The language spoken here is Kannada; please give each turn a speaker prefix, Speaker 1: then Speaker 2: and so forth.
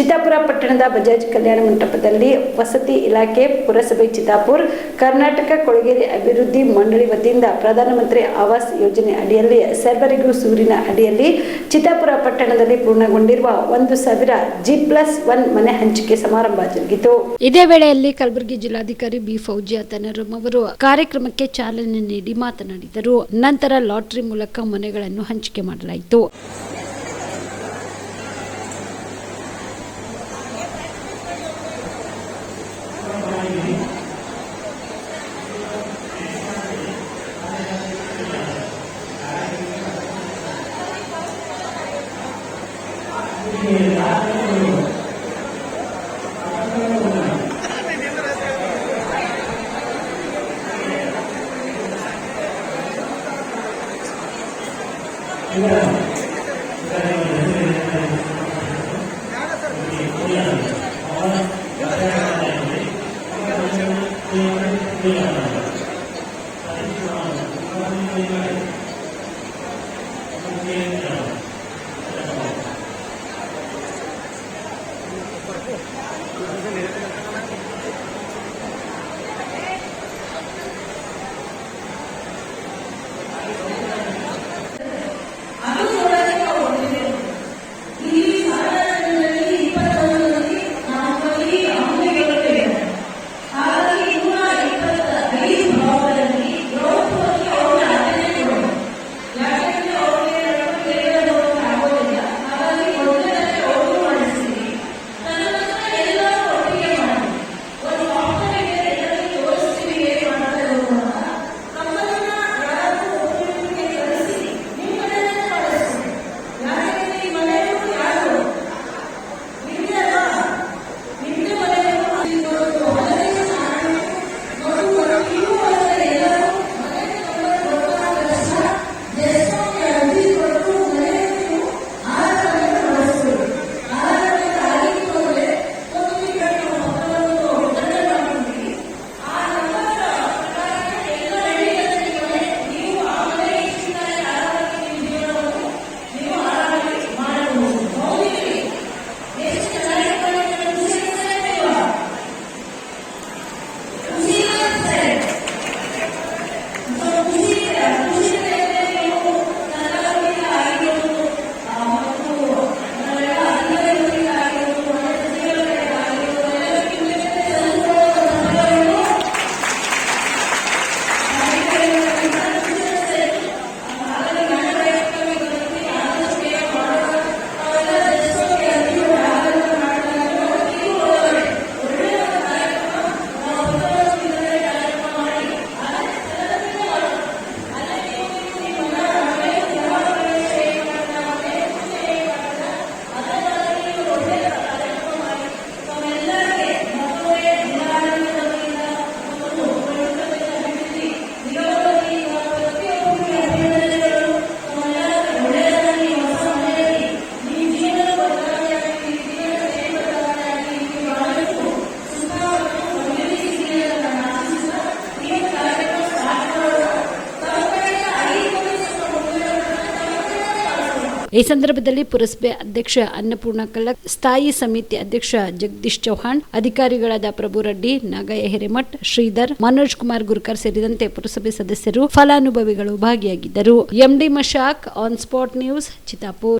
Speaker 1: ಚಿತ್ತಾಪುರ ಪಟ್ಟಣದ ಬಜಾಜ್ ಕಲ್ಯಾಣ ಮಂಟಪದಲ್ಲಿ ವಸತಿ ಇಲಾಖೆ ಪುರಸಭೆ ಚಿತ್ತಾಪುರ್, ಕರ್ನಾಟಕ ಕೊಳಗೇರಿ ಅಭಿವೃದ್ಧಿ ಮಂಡಳಿ ವತಿಯಿಂದ ಪ್ರಧಾನಮಂತ್ರಿ ಆವಾಸ್ ಯೋಜನೆ ಅಡಿಯಲ್ಲಿ ಸರ್ವರಿಗೂ ಸೂರಿನ ಅಡಿಯಲ್ಲಿ ಚಿತ್ತಾಪುರ ಪಟ್ಟಣದಲ್ಲಿ ಪೂರ್ಣಗೊಂಡಿರುವ ಒಂದು ಸಾವಿರ ಜಿ ಪ್ಲಸ್ ಒನ್ ಮನೆ ಹಂಚಿಕೆ ಸಮಾರಂಭ ಜರುಗಿತು. ಇದೇ ವೇಳೆಯಲ್ಲಿ ಕಲಬುರಗಿ ಜಿಲ್ಲಾಧಿಕಾರಿ ಬಿ ಫೌಜಿಯಾ ತನರಂ ಅವರು ಕಾರ್ಯಕ್ರಮಕ್ಕೆ ಚಾಲನೆ ನೀಡಿ ಮಾತನಾಡಿದರು. ನಂತರ ಲಾಟರಿ ಮೂಲಕ ಮನೆಗಳನ್ನು ಹಂಚಿಕೆ ಮಾಡಲಾಯಿತು. Gracias. ಈ ಸಂದರ್ಭದಲ್ಲಿ ಪುರಸಭೆ ಅಧ್ಯಕ್ಷ ಅನ್ನಪೂರ್ಣ ಕಲ್ಲಕ್, ಸ್ಥಾಯಿ ಸಮಿತಿ ಅಧ್ಯಕ್ಷ ಜಗದೀಶ್ ಚೌಹಾಣ್, ಅಧಿಕಾರಿಗಳಾದ ಪ್ರಭು ರೆಡ್ಡಿ, ನಾಗಯ್ಯ ಹಿರೇಮಠ್, ಶ್ರೀಧರ್, ಮನೋಜ್ ಕುಮಾರ್ ಗುರ್ಕರ್ ಸೇರಿದಂತೆ ಪುರಸಭೆ ಸದಸ್ಯರು ಫಲಾನುಭವಿಗಳು ಭಾಗಿಯಾಗಿದ್ದರು. MD Mashak, on spot news Chittapur